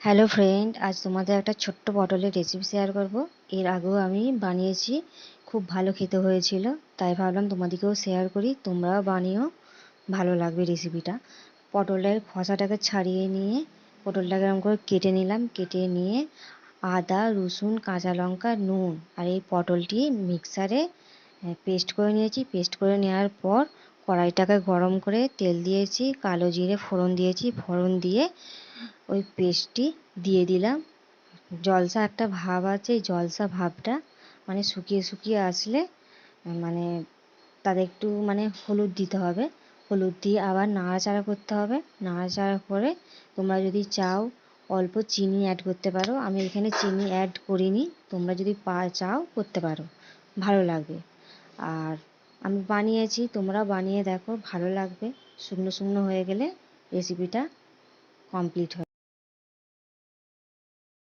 Hello friend আজ তোমাদের একটা ছোট্ট পটলের রেসিপি শেয়ার করব। এর আগেও আমি বানিয়েছি। খুব ভালো খেতে হয়েছিল। তাই ভাবলাম তোমাদেরকেও শেয়ার করি। তোমরাও বানিও। ভালো লাগবে রেসিপিটা পটলের খোসাটাকে ছাড়িয়ে নিয়ে পটলটাকে এরকম করে কেটে নিলাম। কেটে নিয়ে আদা, রসুন, কাঁচা লঙ্কা, নুন আর এই পটলটি মিক্সারে পেস্ট করে নিয়েছি। পেস্ট করে নেওয়ার পর কড়াইটাকে গরম করে তেল দিয়েছি, কালো জিরে ফোড়ন দিয়েছি, ফোড়ন দিয়ে ওই পেস্টটি দিয়ে দিলাম। জলসা একটা ভাব আছে জলসা ভাবটা মানে শুকিয়ে শুকিয়ে আসলে মানে তাদের একটু মানে হলুদ দিতে হবে। হলুদ দিয়ে আবার নাড়াচাড়া করতে হবে। নাড়াচাড়া করে তোমরা যদি চাও অল্প চিনি অ্যাড করতে পারো। আমি এখানে চিনি অ্যাড করিনি, তোমরা যদি পা, চাও করতে পারো। ভালো লাগবে। আর আমি বানিয়েছি তোমরা বানিয়ে দেখো ভালো লাগবে। শুকনো শুকনো হয়ে গেলে রেসিপিটা কমপ্লিট হয়